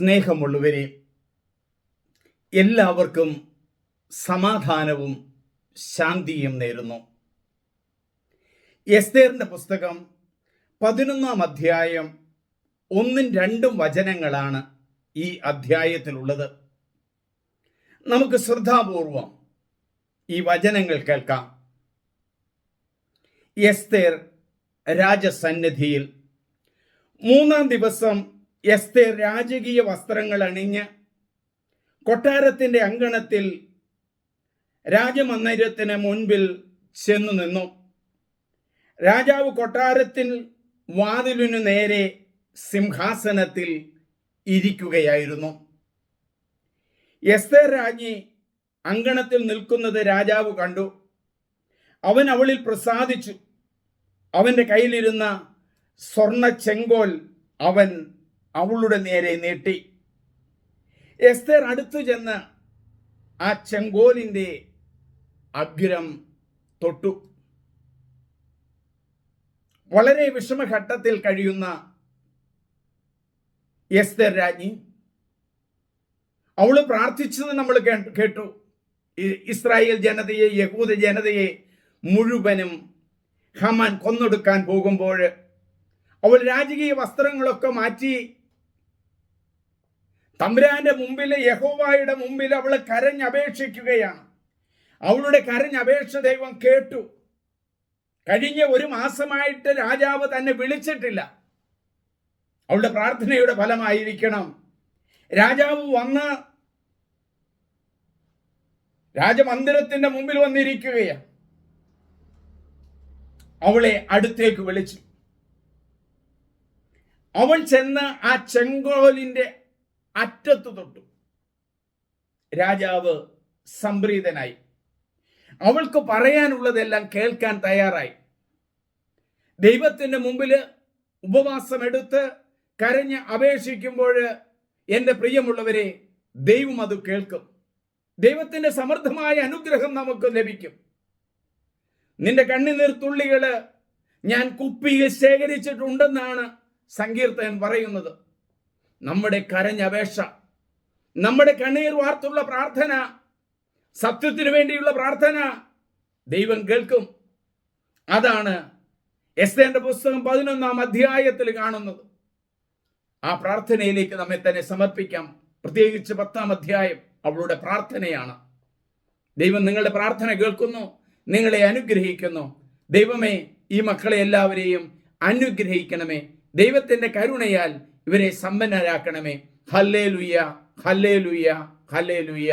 സ്നേഹമുള്ളവരെ എല്ലാവർക്കും സമാധാനവും ശാന്തിയും നേരുന്നു. എസ്തേറിന്റെ പുസ്തകം പതിനൊന്നാം അധ്യായം ഒന്നും രണ്ടും വചനങ്ങളാണ് ഈ അധ്യായത്തിലുള്ളത്. നമുക്ക് ശ്രദ്ധാപൂർവം ഈ വചനങ്ങൾ കേൾക്കാം. എസ്തേർ രാജസന്നിധിയിൽ മൂന്നാം ദിവസം എസ്തേർ രാജകീയ വസ്ത്രങ്ങൾ അണിഞ്ഞ് കൊട്ടാരത്തിന്റെ അങ്കണത്തിൽ രാജമന്ദിരത്തിന് മുൻപിൽ ചെന്നു നിന്നു. രാജാവ് കൊട്ടാരത്തിൽ വാതിലിനു നേരെ സിംഹാസനത്തിൽ ഇരിക്കുകയായിരുന്നു. എസ്തേർ രാജ്ഞി അങ്കണത്തിൽ നിൽക്കുന്നത് രാജാവ് കണ്ടു. അവൻ അവളിൽ പ്രസാദിച്ചു. അവന്റെ കയ്യിലിരുന്ന സ്വർണ ചെങ്കോൽ അവൻ അവളുടെ നേരെ നീട്ടി. എസ്തർ അടുത്തു ചെന്ന് ആ ചെങ്കോലിന്റെ അഗ്രം തൊട്ടു. വളരെ വിഷമഘട്ടത്തിൽ കഴിയുന്ന എസ്തർ രാജ്ഞി അവൾ പ്രാർത്ഥിച്ചത് നമ്മൾ കേട്ടു. ഇസ്രായേൽ ജനതയെ യഹൂദ ജനതയെ മുഴുവനും ഹമാൻ കൊന്നൊടുക്കാൻ പോകുമ്പോൾ അവൾ രാജകീയ വസ്ത്രങ്ങളൊക്കെ മാറ്റി തമ്പുരാന്റെ മുമ്പിൽ യഹോവായുടെ മുമ്പിൽ അവൾ കരഞ്ഞപേക്ഷിക്കുകയാണ്. അവളുടെ കരഞ്ഞപേക്ഷ ദൈവം കേട്ടു. കഴിഞ്ഞ ഒരു മാസമായിട്ട് രാജാവ് തന്നെ വിളിച്ചിട്ടില്ല. അവളുടെ പ്രാർത്ഥനയുടെ ഫലമായിരിക്കണം. രാജാവ് വന്ന് രാജമന്ദിരത്തിന്റെ മുമ്പിൽ വന്നിരിക്കുകയാണ്. അവളെ അടുത്തേക്ക് വിളിച്ചു. അവൾ ചെന്ന് ആ ചെങ്കോലിന്റെ അറ്റത്ത് തൊട്ടു. രാജാവ് സംപ്രീതനായി. അവൾക്ക് പറയാനുള്ളതെല്ലാം കേൾക്കാൻ തയ്യാറായി. ദൈവത്തിന്റെ മുമ്പിൽ ഉപവാസമെടുത്ത് കരഞ്ഞ് അപേക്ഷിക്കുമ്പോൾ എന്റെ പ്രിയമുള്ളവരെ ദൈവം അത് കേൾക്കും. ദൈവത്തിന്റെ സമൃദ്ധമായ അനുഗ്രഹം നമുക്ക് ലഭിക്കും. നിന്റെ കണ്ണിനീർ തുള്ളികൾ ഞാൻ കുപ്പിയിൽ ശേഖരിച്ചിട്ടുണ്ടെന്നാണ് സങ്കീർത്തകൻ പറയുന്നത്. നമ്മുടെ കരഞ്ഞപേക്ഷ നമ്മുടെ കണ്ണീർ വാർത്തുള്ള പ്രാർത്ഥന സത്യത്തിനു വേണ്ടിയുള്ള പ്രാർത്ഥന ദൈവം കേൾക്കും. അതാണ് എസ്തേന്റെ പുസ്തകം പതിനൊന്നാം അധ്യായത്തിൽ കാണുന്നത്. ആ പ്രാർത്ഥനയിലേക്ക് നമ്മെ തന്നെ സമർപ്പിക്കാം. പ്രത്യേകിച്ച് പത്താം അധ്യായം അവളുടെ പ്രാർത്ഥനയാണ്. ദൈവം നിങ്ങളുടെ പ്രാർത്ഥന കേൾക്കുന്നു നിങ്ങളെ അനുഗ്രഹിക്കുന്നു. ദൈവമേ ഈ മക്കളെ എല്ലാവരെയും അനുഗ്രഹിക്കണമേ. ദൈവത്തിന്റെ കരുണയാൽ ഇവരെ സമ്പന്നരാക്കണമേ. ഹല്ലേ ലുയ്യ ഹല്ലേ ലുയ്യ ഹല്ലേ ലുയ്യ